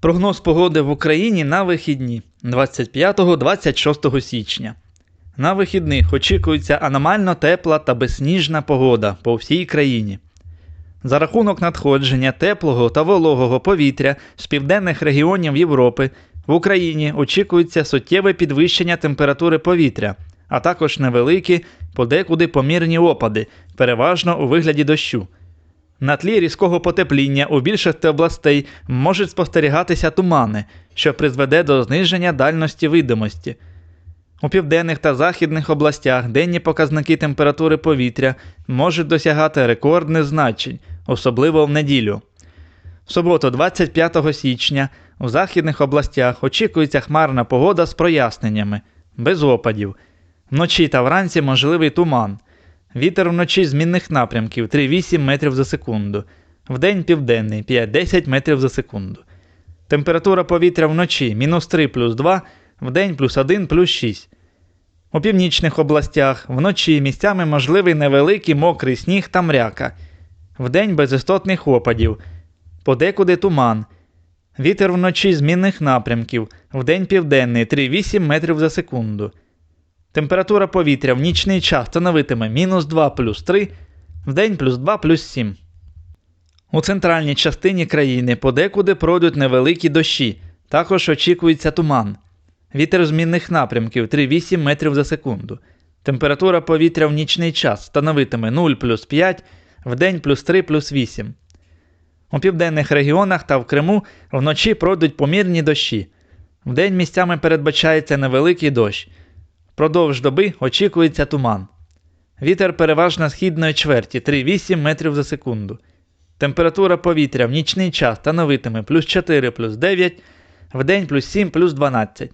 Прогноз погоди в Україні на вихідні 25-26 січня. На вихідних очікується аномально тепла та безсніжна погода по всій країні. За рахунок надходження теплого та вологого повітря з південних регіонів Європи в Україні очікується суттєве підвищення температури повітря, а також невеликі, подекуди помірні опади, переважно у вигляді дощу. На тлі різкого потепління у більшості областей можуть спостерігатися тумани, що призведе до зниження дальності видимості. У південних та західних областях денні показники температури повітря можуть досягати рекордних значень, особливо в неділю. В суботу, 25 січня, у західних областях очікується хмарна погода з проясненнями, без опадів. Вночі та вранці можливий туман. Вітер вночі змінних напрямків 3,8 метрів за секунду. Вдень південний 5-10 метрів за секунду. Температура повітря вночі мінус 3 плюс 2, вдень плюс 1 плюс 6. У північних областях вночі місцями можливий невеликий мокрий сніг та мряка. Вдень без істотних опадів. Подекуди туман. Вітер вночі змінних напрямків. Вдень південний 3,8 метрів за секунду. Температура повітря в нічний час становитиме мінус 2 плюс 3, вдень плюс 2 плюс 7. У центральній частині країни подекуди пройдуть невеликі дощі, також очікується туман. Вітер змінних напрямків 3,8 метрів за секунду. Температура повітря в нічний час становитиме 0 плюс 5, вдень плюс 3 плюс 8. У південних регіонах та в Криму вночі пройдуть помірні дощі. Вдень місцями передбачається невеликий дощ. Продовж доби очікується туман. Вітер переважно східної чверті 3,8 метрів за секунду. Температура повітря в нічний час становитиме плюс 4 плюс 9, вдень плюс 7 плюс 12.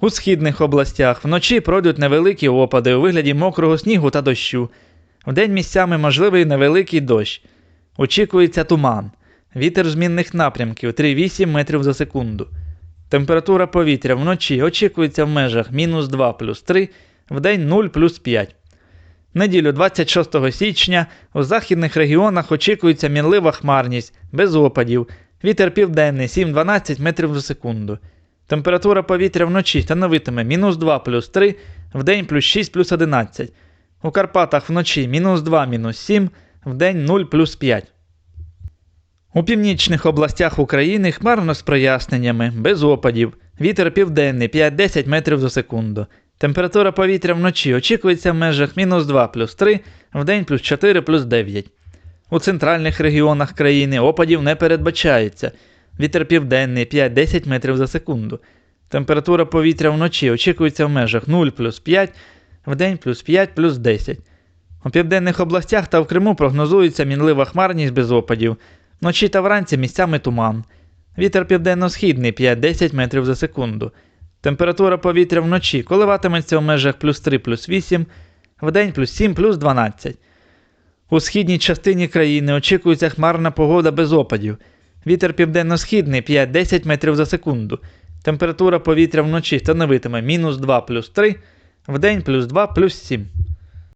У східних областях вночі пройдуть невеликі опади у вигляді мокрого снігу та дощу. Вдень місцями можливий невеликий дощ. Очікується туман. Вітер змінних напрямків 3,8 метрів за секунду. Температура повітря вночі очікується в межах мінус 2 плюс 3, вдень 0 плюс 5. Неділю 26 січня у західних регіонах очікується мінлива хмарність, без опадів, вітер південний 7-12 метрів за секунду. Температура повітря вночі становитиме мінус 2 плюс 3, вдень плюс 6 плюс 11. У Карпатах вночі мінус 2 мінус 7, вдень 0 плюс 5. У північних областях України хмарно з проясненнями, без опадів. Вітер південний 5-10 метрів за секунду. Температура повітря вночі очікується в межах мінус 2 плюс 3, вдень плюс 4 плюс 9. У центральних регіонах країни опадів не передбачається. Вітер південний 5-10 метрів за секунду. Температура повітря вночі очікується в межах 0 плюс 5, вдень плюс 5 плюс 10. У південних областях та в Криму прогнозується мінлива хмарність без опадів. Вночі та вранці місцями туман. Вітер південно-східний 5-10 метрів за секунду. Температура повітря вночі коливатиметься в межах плюс 3 плюс 8, вдень плюс 7 плюс 12. У східній частині країни очікується хмарна погода без опадів. Вітер південно-східний 5-10 метрів за секунду. Температура повітря вночі становитиме мінус 2 плюс 3, вдень плюс 2 плюс 7.